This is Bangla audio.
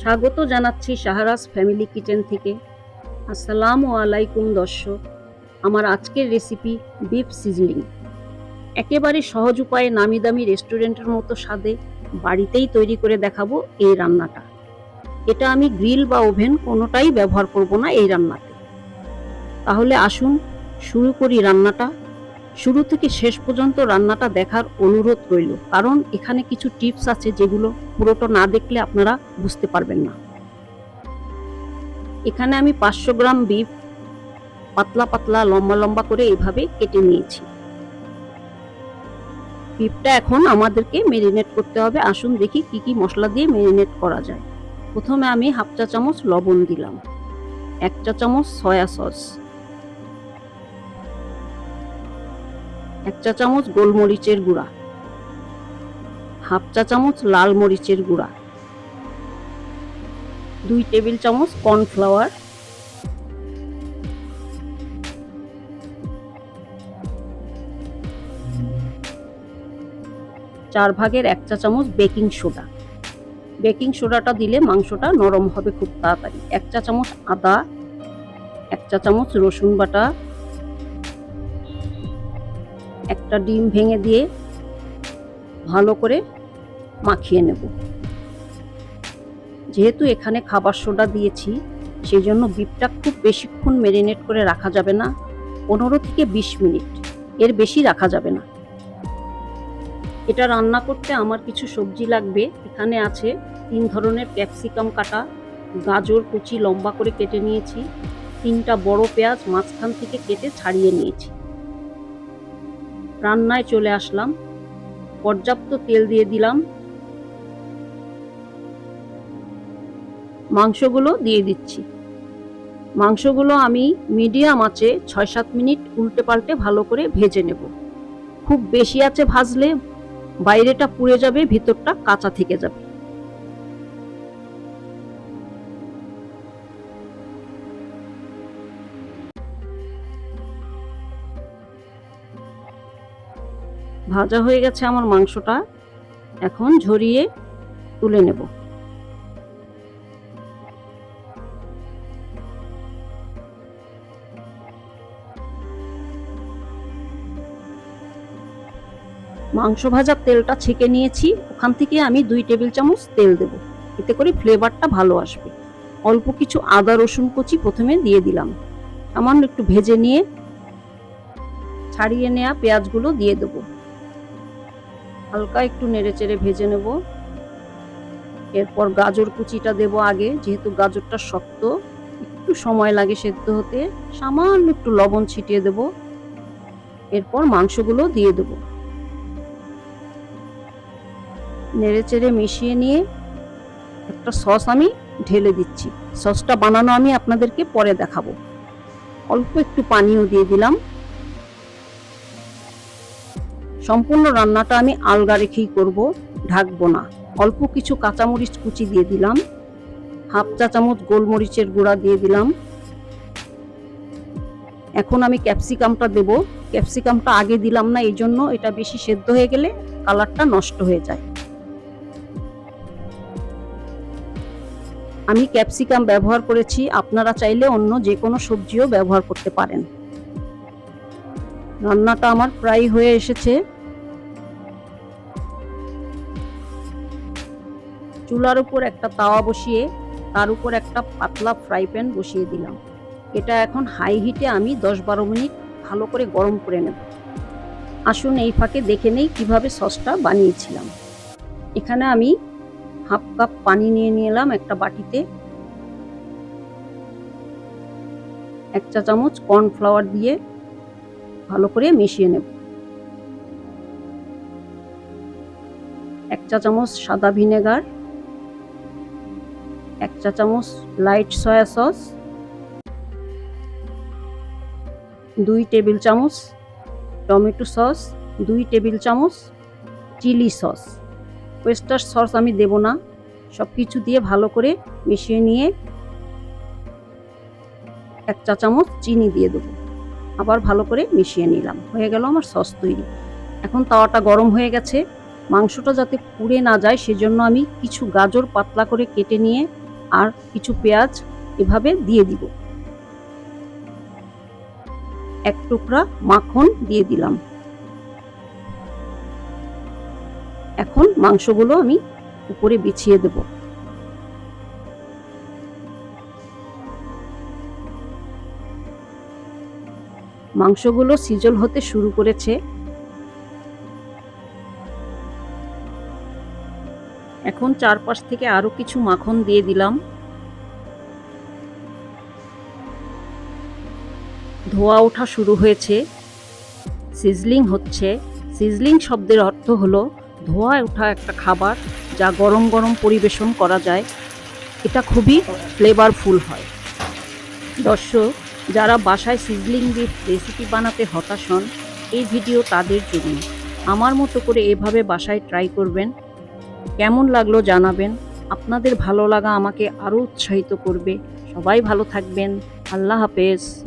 স্বাগত জানাচ্ছি সাহারাস ফ্যামিলি কিচেন থেকে। আসসালামু আলাইকুম দর্শক, আমার আজকের রেসিপি বিফ সিজলিং একেবারে সহজ উপায়ে নামি দামি রেস্টুরেন্টের মতো স্বাদে বাড়িতেই তৈরি করে দেখাবো এই রান্নাটা। এটা আমি গ্রিল বা ওভেন কোনোটাই ব্যবহার করব না এই রান্নাতে। তাহলে আসুন শুরু করি রান্নাটা। শুরু থেকে শেষ পর্যন্ত রান্নাটা দেখার অনুরোধ রইল। কারণ এখানে কিছু টিপস আছে যেগুলো পুরোটা না দেখলে আপনারা বুঝতে পারবেন না। এখানে আমি পাঁচশো গ্রাম বিফ পাতলা পাতলা লম্বা লম্বা করে এইভাবে কেটে নিয়েছি। বিফটা এখন আমাদেরকে মেরিনেট করতে হবে। আসুন দেখি কি কি মশলা দিয়ে মেরিনেট করা যায়। প্রথমে আমি হাফ চা চামচ লবণ দিলাম। এক চা চামচ সয়া সস। এক চা চামচ গোলমরিচের গুঁড়া, হাফ চা চামচ লাল মরিচের গুঁড়া, দুই টেবিল চামচ কর্নফ্লাওয়ার, চার ভাগের এক চা চামচ বেকিং সোডা। বেকিং সোডাটা দিলে মাংসটা নরম হবে খুব তাড়াতাড়ি। এক চা চামচ আদা, এক চা চামচ রসুন বাটা একটা ডিম ভেঙে দিয়ে ভালো করে মাখিয়ে নেব। যেহেতু এখানে খাবার সোডা দিয়েছি সেই জন্য বিপটা খুব বেশিক্ষণ মেরিনেট করে রাখা যাবে না। পনেরো থেকে বিশ মিনিট, এর বেশি রাখা যাবে না। এটা রান্না করতে আমার কিছু সবজি লাগবে। এখানে আছে তিন ধরনের ক্যাপসিকাম কাটা, গাজর, কুচি লম্বা করে কেটে নিয়েছি, তিনটা বড় পেঁয়াজ মাঝখান থেকে কেটে ছাড়িয়ে নিয়েছি। রান্নায় চলে আসলাম। পর্যাপ্ত তেল দিয়ে দিলাম। মাংসগুলো দিয়ে দিচ্ছি। মাংসগুলো আমি মিডিয়াম আঁচে ছয় সাত মিনিট উল্টে পাল্টে ভালো করে ভেজে নেব। খুব বেশি আছে ভাজলে বাইরেটা পুড়ে যাবে, ভিতরটা কাঁচা থেকে যাবে। ভাজা হয়ে গেছে আমার মাংসটা। এখন ঝরিয়ে তুলে নেব। মাংস ভাজার তেলটা ছেঁকে নিয়েছি। ওখান থেকে আমি দুই টেবিল চামচ তেল দেব। এতে করে ফ্লেভারটা ভালো আসবে। অল্প কিছু আদা, রসুন কুচি প্রথমে দিয়ে দিলাম। সামান্য একটু ভেজে নিয়ে ছাড়িয়ে নেওয়া পেঁয়াজগুলো দিয়ে দেবো। হালকা একটু নেড়ে চেড়ে ভেজে নেব। এরপর গাজর কুচিটা দেব আগে, যেহেতু গাজরটা শক্ত, একটু সময় লাগে সেদ্ধ হতে। সামান্য একটু লবণ ছিটিয়ে দেব। এরপর মাংসগুলো দিয়ে দেব। নেড়ে চেড়ে মিশিয়ে নিয়ে একটা সস আমি ঢেলে দিচ্ছি। সসটা বানানো আমি আপনাদেরকে পরে দেখাবো। অল্প একটু পানিও দিয়ে দিলাম। সম্পূর্ণ রান্নাটা আমি আলগা রেখেই করব, ঢাকবো না। অল্প কিছু কাঁচামরিচ কুচি দিয়ে দিলাম। হাফ চা চামচ গোলমরিচের গুঁড়া দিয়ে দিলাম। এখন আমি ক্যাপসিকামটা দেব। ক্যাপসিকামটা আগে দিলাম না, এই জন্য এটা বেশি সেদ্ধ হয়ে গেলে কালারটা নষ্ট হয়ে যায়। আমি ক্যাপসিকাম ব্যবহার করেছি, আপনারা চাইলে অন্য যে কোনো সবজিও ব্যবহার করতে পারেন। রান্নাটা আমার প্রায় হয়ে এসেছে। চুলার উপর একটা তাওয়া বসিয়ে, তার উপর একটা পাতলা ফ্রাই প্যান বসিয়ে দিলাম। এটা এখন হাই হিটে আমি দশ বারো মিনিট ভালো করে গরম করে নেব। আসুন এই ফাঁকে দেখে নেই কীভাবে সসটা বানিয়েছিলাম। এখানে আমি হাফ কাপ পানি নিয়ে নিলাম একটা বাটিতে। এক চা চামচ কর্নফ্লাওয়ার দিয়ে ভালো করে মিশিয়ে নেব। এক চা চামচ সাদা ভিনেগার চা চামচ লাইট সয়া সস, দুই টেবিল চামচ টমেটো সস, দুই টেবিল চামচ চিলি সস। ওয়েস্টার সস আমি দেব না সব কিছু দিয়ে ভালো করে মিশিয়ে নিয়ে এক চা চামচ চিনি দিয়ে দেবো। আবার ভালো করে মিশিয়ে নিলাম, হয়ে গেল আমার সস তৈরি। এখন তাওয়াটা গরম হয়ে গেছে, মাংসটা যাতে পুড়ে না যায়, সেজন্য আমি কিছু গাজর পাতলা করে কেটে নিয়ে আর কিছু পেঁয়াজ এভাবে দিয়ে দিব। এক টুকরা মাখন দিয়ে দিলাম। এখন মাংসগুলো আমি উপরে বিছিয়ে দেব। মাংসগুলো সিজল হতে শুরু করেছে। এখন চারপাশ থেকে আরও কিছু মাখন দিয়ে দিলাম। ধোয়া ওঠা শুরু হয়েছে। সিজলিং হচ্ছে। সিজলিং শব্দের অর্থ হলো ধোয়া ওঠা একটা খাবার যা গরম গরম পরিবেশন করা যায়। এটা খুবই ফ্লেভারফুল হয়। দর্শক, যারা বাসায় সিজলিং বিফ রেসিপি বানাতে হতাশ হন, এই ভিডিও তাদের জন্য। আমার মতো করে এভাবে বাসায় ট্রাই করবেন। কেমন লাগল জানাবেন। আপনাদের ভালো লাগা আমাকে আরও উৎসাহিত করবে। সবাই ভালো থাকবেন। আল্লাহ হাফেজ।